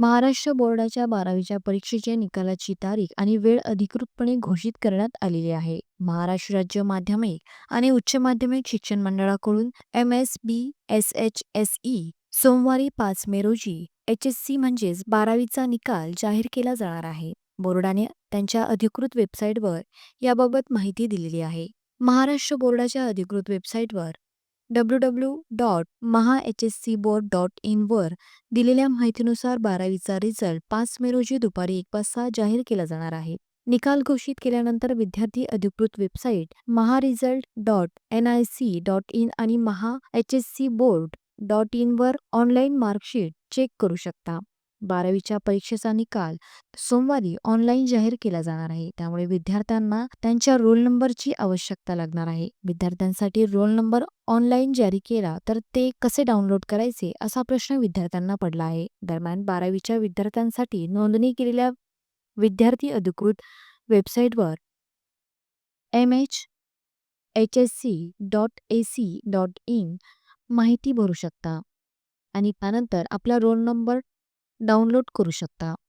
महाराष्ट्र बोर्डाच्या बारावीच्या परीक्षेच्या निकालाची तारीख आणि वेळ अधिकृतपणे घोषित करण्यात आलेली आहे. महाराष्ट्र राज्य माध्यमिक आणि उच्च माध्यमिक शिक्षण मंडळाकडून M S B S H S E सोमवारी पाच मे रोजी एच एस सी म्हणजेच बारावीचा निकाल जाहीर केला जाणार आहे. बोर्डाने त्यांच्या अधिकृत वेबसाईटवर याबाबत माहिती दिलेली आहे. महाराष्ट्र बोर्डाच्या अधिकृत वेबसाईटवर W W dot Maha H S C board dot इनवर दिलेल्या माहितीनुसार बारावीचा रिझल्ट पाच मे रोजी दुपारी एक वाजता जाहीर केला जाणार आहे. निकाल घोषित केल्यानंतर विद्यार्थी अधिकृत website Maha result dot N I C dot in आणि Maha H S C board dot इनवर online marksheet check करू शकता. बारावीच्या परीक्षेचा निकाल सोमवारी ऑनलाईन जाहीर केला जाणार आहे. त्यामुळे विद्यार्थ्यांना त्यांच्या रोल नंबरची आवश्यकता लागणार आहे. विद्यार्थ्यांसाठी रोल नंबर ऑनलाईन जारी केला तर ते कसे डाउनलोड करायचे असा प्रश्न विद्यार्थ्यांना पडला आहे. दरम्यान बारावीच्या विद्यार्थ्यांसाठी नोंदणी केलेल्या विद्यार्थी अधिकृत वेबसाईटवर M H H S C dot A C dot in माहिती भरू शकता आणि त्यानंतर आपला रोल नंबर डाउनलोड करू शकता.